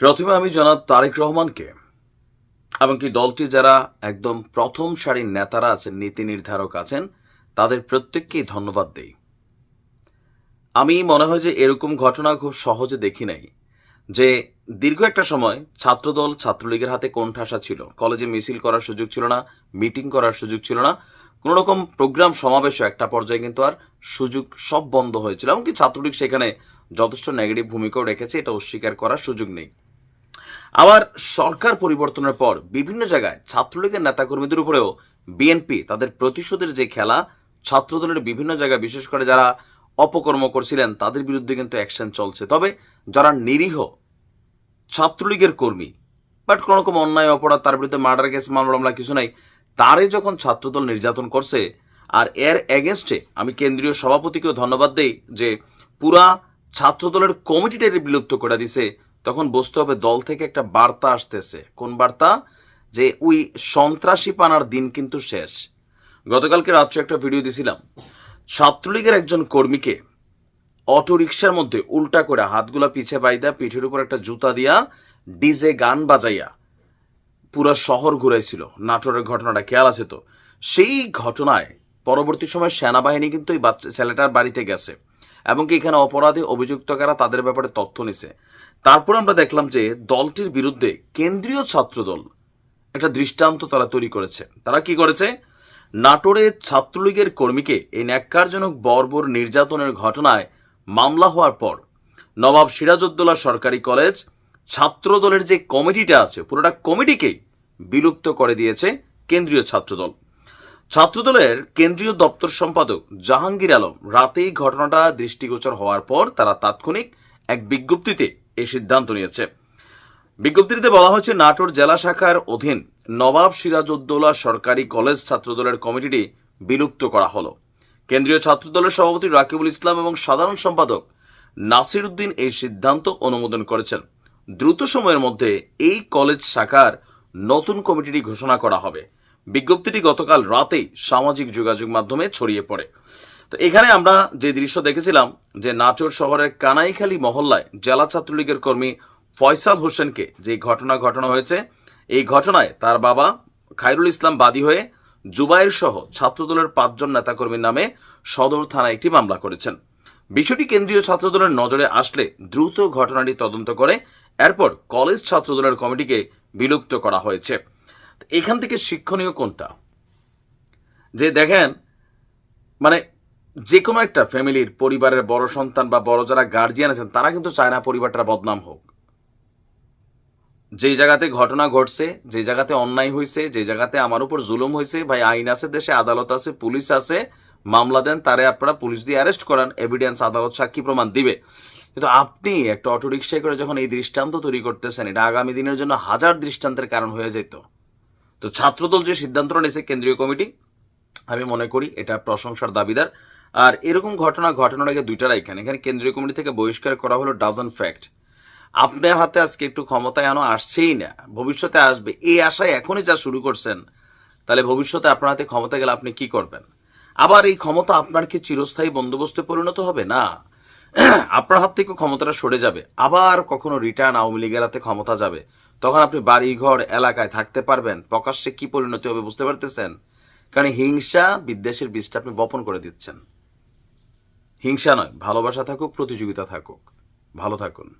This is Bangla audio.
প্রথমে আমি জনাব তারেক রহমানকে, এমনকি দলটি যারা একদম প্রথম সারির নেতারা আছেন, নীতি নির্ধারক আছেন, তাদের প্রত্যেককেই ধন্যবাদ দেই। আমি মনে হয় যে এরকম ঘটনা খুব সহজে দেখি নাই, যে দীর্ঘ একটা সময় ছাত্রদল ছাত্রলীগের হাতে কোণঠাসা ছিল। কলেজে মিছিল করার সুযোগ ছিল না, মিটিং করার সুযোগ ছিল না, কোনো রকম প্রোগ্রাম সমাবেশও একটা পর্যায়ে কিন্তু আর সুযোগ সব বন্ধ হয়েছিল। এমনকি ছাত্রলীগ সেখানে যথেষ্ট নেগেটিভ ভূমিকাও রেখেছে, এটা অস্বীকার করার সুযোগ নেই। আবার সরকার পরিবর্তনের পর বিভিন্ন জায়গায় ছাত্রলীগের নেতাকর্মীদের উপরেও বিএনপি তাদের প্রতিশোধের যে খেলা, ছাত্রদলের বিভিন্ন জায়গায় বিশেষ করে যারা অপকর্ম করছিলেন, তাদের বিরুদ্ধে কিন্তু অ্যাকশন চলছে। তবে যারা নিরীহ ছাত্রলীগের কর্মী, বাট কোনো রকম অন্যায়, অপরাধ, তার বিরুদ্ধে মার্ডার কেস মামলা মামলা কিছু নাই, তারে যখন ছাত্রদল নির্যাতন করছে, আর এর এগেনস্টে আমি কেন্দ্রীয় সভাপতিকেও ধন্যবাদ দেই যে পুরা ছাত্রদলের কমিটিটাকে বিলুপ্ত করে দিছে। তখন বুঝতে হবে দল থেকে একটা বার্তা আসতেছে। কোন বার্তা? যে ওই সন্ত্রাসী পানার দিন কিন্তু শেষ। গতকালকে রাত্রে একটা ভিডিও দিছিলাম। ছাত্রলীগের একজন কর্মীকে অটো রিক্সার মধ্যে উল্টা করে হাতগুলা পিছে বাইদা, পিঠের উপর একটা জুতা দিয়া ডিজে গান বাজাইয়া পুরো শহর ঘুরাইছিল। নাটোরের ঘটনাটা খেয়াল আছে তো? সেই ঘটনায় পরবর্তী সময় সেনাবাহিনী কিন্তু এই বাচ্চা ছেলেটার বাড়িতে গেছে। এবং কি এখানে অপরাধে অভিযুক্ত কারা তাদের ব্যাপারে তথ্য নিছে। তারপর আমরা দেখলাম যে দলটির বিরুদ্ধে কেন্দ্রীয় ছাত্রদল একটা দৃষ্টান্ত তারা তৈরি করেছে। তারা কি করেছে? নাটোরে ছাত্রলীগের কর্মীকে এই ন্যাক্কারজনক বর্বর নির্যাতনের ঘটনায় মামলা হওয়ার পর নবাব সিরাজউদ্দৌলা সরকারি কলেজ ছাত্রদলের যে কমিটিটা আছে, পুরোটা কমিটিকেই বিলুপ্ত করে দিয়েছে কেন্দ্রীয় ছাত্রদল। ছাত্রদলের কেন্দ্রীয় দপ্তর সম্পাদক জাহাঙ্গীর আলম রাতেই ঘটনাটা দৃষ্টিগোচর হওয়ার পর তারা তাৎক্ষণিক এক বিজ্ঞপ্তিতে এই সিদ্ধান্ত নিয়েছে। বিজ্ঞপ্তিতে বলা হয়েছে, নাটোর জেলা শাখার অধীন নবাব সিরাজউদ্দৌলা সরকারি কলেজ ছাত্রদলের কমিটিটি বিলুপ্ত করা হলো। কেন্দ্রীয় ছাত্রদলের সভাপতি রাকিবুল ইসলাম এবং সাধারণ সম্পাদক নাসির উদ্দিন এই সিদ্ধান্ত অনুমোদন করেছেন। দ্রুত সময়ের মধ্যে এই কলেজ শাখার নতুন কমিটিটি ঘোষণা করা হবে। বিজ্ঞপ্তিটি গতকাল রাতেই সামাজিক যোগাযোগ মাধ্যমে ছড়িয়ে পড়ে। তো এখানে আমরা যে দৃশ্য দেখেছিলাম, যে নাচোর শহরের কানাইখালী মহল্লায় জেলা ছাত্রলীগের কর্মী ফয়সাল হোসেনকে যে ঘটনা ঘটানো হয়েছে, এই ঘটনায় তার বাবা খায়রুল ইসলাম বাদী হয়ে জুবাইর সহ ছাত্রদলের পাঁচজন নেতাকর্মীর নামে সদর থানায় একটি মামলা করেছেন। বিষয়টি কেন্দ্রীয় ছাত্রদলের নজরে আসলে দ্রুত ঘটনাটি তদন্ত করে এরপর কলেজ ছাত্রদলের কমিটিকে বিলুপ্ত করা হয়েছে। এখান থেকে শিক্ষণীয় কোনটা? যে দেখেন মানে যে কোনো একটা ফ্যামিলির পরিবারের বড় সন্তান বা বড় যারা গার্জিয়ান আছেন, তারা কিন্তু চায় না পরিবারটা বদনাম হোক। যে জায়গাতে ঘটনা ঘটছে যে জায়গাতে অন্যায় হয়েছে যে জায়গাতে আমার উপর জুলুম হয়েছে ভাই আইন আছে, দেশে আদালত আছে, পুলিশ আছে, মামলা দেন, তারে আপনারা পুলিশ দিয়ে অ্যারেস্ট করান এভিডেন্স আদালত, সাক্ষী প্রমাণ দিবে। কিন্তু আপনি একটা অটোরিকশায় করে যখন এই দৃষ্টান্ত তৈরি করতেছেন, এটা আগামী দিনের জন্য হাজার দৃষ্টান্তের কারণ হয়ে যেত। তো ছাত্রদল যে সিদ্ধান্তটা নিয়েছে কেন্দ্রীয় কমিটি, আমি মনে করি এটা প্রশংসার দাবিদার। আর এরকম ঘটনা ঘটানোর আগে দুইটার এখানে। এখানে কেন্দ্রীয় কমিটি থেকে বহিষ্কার করা হলো ডাজন ফ্যাক্ট আপনার হাতে আজকে একটু ক্ষমতায় আনো, আসছেই না। ভবিষ্যতে আসবে। এই আশায় এখনই যা শুরু করছেন, তাহলে ভবিষ্যতে আপনার হাতে ক্ষমতা গেলে আপনি কি করবেন? আবার এই ক্ষমতা আপনার কি চিরস্থায়ী বন্দোবস্তে পরিণত হবে? না। আপনার হাত থেকে ক্ষমতাটা সরে যাবে। আবার কখনো রিটার্ন আওয়ামী লীগের হাতে ক্ষমতা যাবে। তখন আপনি বাড়ি ঘর এলাকায় থাকতে পারবেন। প্রকাশ্যে কি পরিণতি হবে বুঝতে পারতেছেন? কারণ হিংসা বিদ্বেষের বীজটা আপনি বপন করে দিচ্ছেন। হিংসা নয়, ভালোবাসা থাকুক, প্রতিযোগিতা থাকুক। ভালো থাকুন।